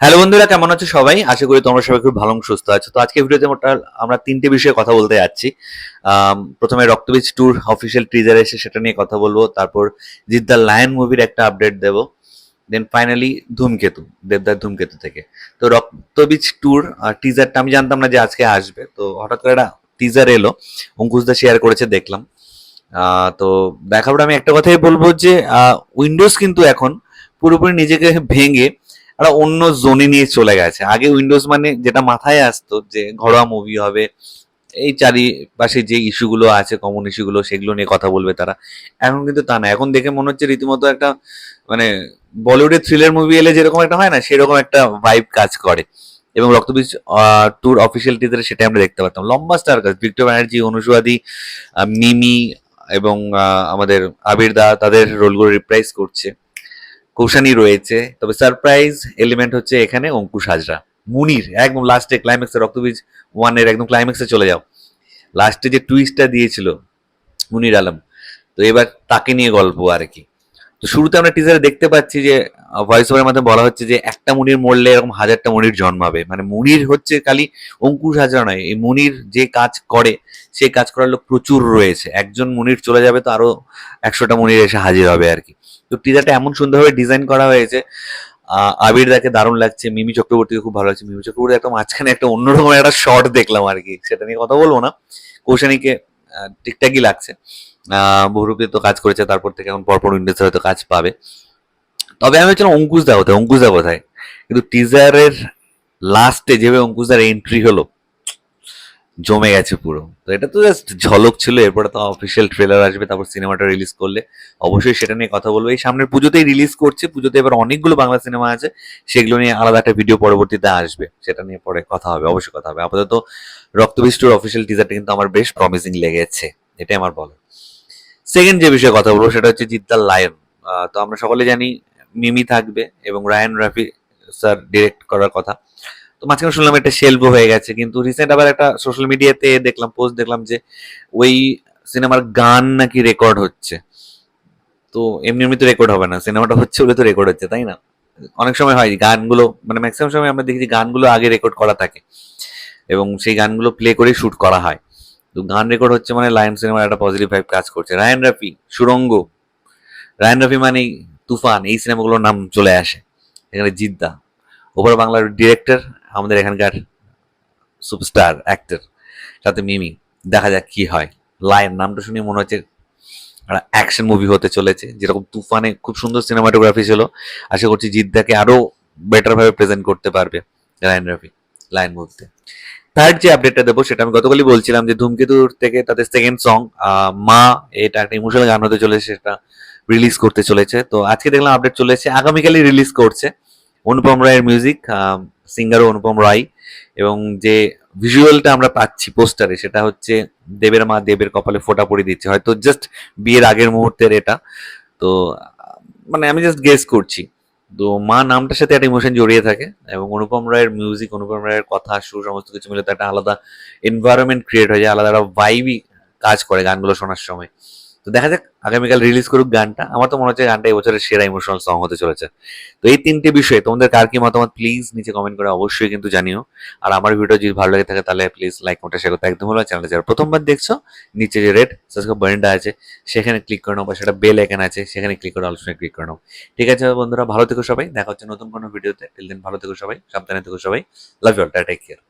Hello বন্ধুরা, কেমন আছো সবাই? আশা করি তোমরা সবাই খুব ভালো সুস্থ আছো। তো আজকে ভিডিওতে আমরা তিনটে বিষয়ে কথা বলতে যাচ্ছি। প্রথমে রক্তবীজ ট্যুর অফিসিয়াল টিজার এসে সেটা নিয়ে কথা বলব। তারপর জিদ্দার লায়ন মুভির একটা আপডেট দেবো। দেন ফাইনালি ধূমকেতু দেবদার ধূমকেতু থেকে। তো রক্তবীজ ট্যুর টিজারটা আমি জানতাম না যে আজকে আসবে। তো হঠাৎ করে একটা টিজার এলো অঙ্কুশদা শেয়ার করেছে, দেখলাম। তো পর আমি একটা কথাই বলব যে উইন্ডোজ কিন্তু এখন পুরোপুরি নিজেকে ভেঙে একটা অন্য জোনে নিয়ে চলে গেছে। আগে উইন্ডোজ মানে যেটা মাথায় আসতো যে ঘরোয়া মুভি হবে, এই চারিপাশে যে ইস্যুগুলো আছে কমন ইস্যুগুলো সেগুলো নিয়ে কথা বলবে তারা। এখন কিন্তু তা না। এখন দেখে মনে হচ্ছে রীতিমতো একটা মানে বলিউডের থ্রিলার মুভি এলে যেরকম একটা হয় না, সেরকম একটা ভাইব কাজ করে। এবং রক্তবীজ ট্যুর অফিসিয়াল টিজারে সেটা আমরা দেখতে পারতাম। লম্বা স্টার কাজ ভিক্টর ব্যানার্জি অনুসুয়াদি মিমি এবং আমাদের আবির দা, তাদের রোলগুলো রিপ্রাইজ করছে। কৌশানি রয়েছে। তবে সারপ্রাইজ এলিমেন্ট হচ্ছে এখানে অঙ্কুশ হাজরা। মুনির, একদম লাস্টে ক্লাইম্যাক্সে রক্তবীজ ওয়ানের একদম ক্লাইম্যাক্সে চলে যাও। লাস্টে যে টুইস্টটা দিয়েছিল মুনির আলম, তো এবার তাকে নিয়ে গল্প আর কি। তো শুরুতে আমরা টিজারে দেখতে পাচ্ছি যে ভয়েস ওভারের মাধ্যমে বলা হচ্ছে যে, একটা মুনির মরলে এরকম হাজারটা মুনির জন্মাবে। মানে মুনির হচ্ছে খালি অঙ্কুশ হাজরা নয়, এই মুনির যে কাজ করে সেই কাজ করার লোক প্রচুর রয়েছে। একজন মুনির চলে যাবে তো আরও একশোটা মুনির এসে হাজির হবে আর কি। তো টিজারটা এমন সুন্দরভাবে ডিজাইন করা হয়েছে। আবির দাকে দারুণ লাগছে, মিমি চক্রবর্তীকে খুব ভালো লাগছে। মিমি চক্রবর্তী একটা মাঝখানে একটা অন্যরকম একটা শর্ট দেখলাম আর কি, সেটা নিয়ে কথা বলব না। কৌশানীকে ঠিকঠাকই লাগছে। বহুরূপী তো কাজ করেছে, তারপর থেকে এখন পরপর উইন্ডোজে হয়তো কাজ পাবে। তবে আমি হচ্ছিলাম অঙ্কুশ দা কোথায় অঙ্কুশ দা কোথায় কিন্তু টিজারের লাস্টে যেভাবে অঙ্কুশ দার এন্ট্রি হলো জমে গেছে পুরো। তো এটা তো জাস্ট ঝলক ছিল, এরপরে তো অফিসিয়াল ট্রেলার আসবে, তারপর সিনেমাটা রিলিজ করলে। অবশ্যই সেটা নিয়ে কথা বলব। এই সামনের পুজোতেই রিলিজ করছে, পুজোতে এবার অনেকগুলো বাংলা সিনেমা আছে, সেগুলো নিয়ে আলাদা একটা ভিডিও পরবর্তীতে আসবে। সেটা নিয়ে পরে কথা হবে, অবশ্যই কথা হবে। আপাতত রক্তবিষ্টুর অফিসিয়াল টিজারটা কিন্তু আমার বেশ প্রমিসিং লেগেছে, এটাই আমার বলা সেকেন্ড যে বিষয়ে কথা বলব, সেটা হচ্ছে জিদ্দার লায়ন। তো আমরা সকলে জানি, মিমি থাকবে এবং রায়ান রাফি স্যার ডিরেক্ট করার কথা। তো মাঝখানে শুনলাম এটা শেলভ হয়ে গেছে, কিন্তু রিসেন্ট আবার একটা সোশ্যাল মিডিয়াতে দেখলাম পোস্ট দেখলাম যে ওই সিনেমার গান নাকি রেকর্ড হচ্ছে। তো এমনি এমনি তো রেকর্ড হবে না সিনেমাটা হচ্ছে বলে তো রেকর্ড হচ্ছে, তাই না? অনেক সময় হয় গানগুলো মানে ম্যাক্সিমাম সময় আমরা দেখি যে গানগুলো আগে রেকর্ড করা থাকে এবং সেই গানগুলো প্লে করে শুট করা হয়। তো গান রেকর্ড হচ্ছে মানে লায়ন সিনেমার একটা পজিটিভ ভাইব কাজ করছে। রায়ান রাফি সুরঙ্গ। রায়ান রাফি মানে তুফান, এই সিনেমাগুলোর নাম চলে আসে। এখানে জিদ্দা। ওপর বাংলার ডিরেক্টর আমাদের এখানকার সুপারস্টার অ্যাক্টর সাথে মিমি, দেখা যাক কি হয়। লায়ন নামটা শুনে মনে হচ্ছে একটা অ্যাকশন মুভি হতে চলেছে, যেরকম তুফানে খুব সুন্দর সিনেমাটোগ্রাফি ছিল। আশা করছি জিদ্দাকে আরও বেটার ভাবে প্রেজেন্ট করতে পারবে লায়ন রাফি, লায়ন মুভিতে থার্ড যে আপডেটটা দেবো, সেটা আমি গতকালই বলছিলাম যে ধূমকেতুর থেকে তাদের সেকেন্ড সং মা, এটা একটা ইমোশনাল গান হতে চলেছে, সেটা রিলিজ করতে চলেছে। তো আজকে দেখলাম আপডেট চলে এসেছে, আগামীকালই রিলিজ করছে। অনুপম রায়ের মিউজিক সিঙ্গারও অনুপম রায় এবং যে ভিজুয়ালটা আমরা পাচ্ছি পোস্টারে সেটা হচ্ছে দেবের মা দেবের কপালে ফোঁটা পড়ে দিচ্ছে। হয়তো জাস্ট বিয়ের আগের মুহূর্তের এটা। তো মানে আমি জাস্ট গেস করছি। তো মা নামটার সাথে একটা ইমোশন জড়িয়ে থাকে এবং অনুপম রায়ের মিউজিক অনুপম রায়ের কথা, সুর, সমস্ত কিছু মিলে তো একটা আলাদা এনভায়রনমেন্ট ক্রিয়েট হয়ে যায়, আলাদা একটা ভাইবই কাজ করে গানগুলো শোনার সময়। তো দেখা যাক, আগামীকাল রিলিজ করুক গানটা। আমার তো মনে হচ্ছে গানটা এবছরের সেরা ইমোশনাল সং হতে চলেছে। তো এই তিনটে বিষয়ে তোমাদের কার কি মতামত প্লিজ নিচে কমেন্ট করে অবশ্যই কিন্তু জানিও। আর আমার ভিডিও যদি ভালো লাগে থাকে তাহলে প্লিজ লাইক কমেন্ট শেয়ার করতে একদম হলো চ্যানেলটা যারা প্রথমবার দেখছ, নিচে যে রেড সাবস্ক্রাইব বাটনটা আছে, সেখানে ক্লিক করে নাও বা সেটা বেল আইকন আছে, সেখানে ক্লিক করে অপশনে ক্লিক করে নাও। ঠিক আছে বন্ধুরা, ভালো থেকো সবাই। দেখা হচ্ছে নতুন কোনো ভিডিওতে টিল দিন ভালো থেকো সবাই, সাবধানে থেকো সবাই। Love you all take care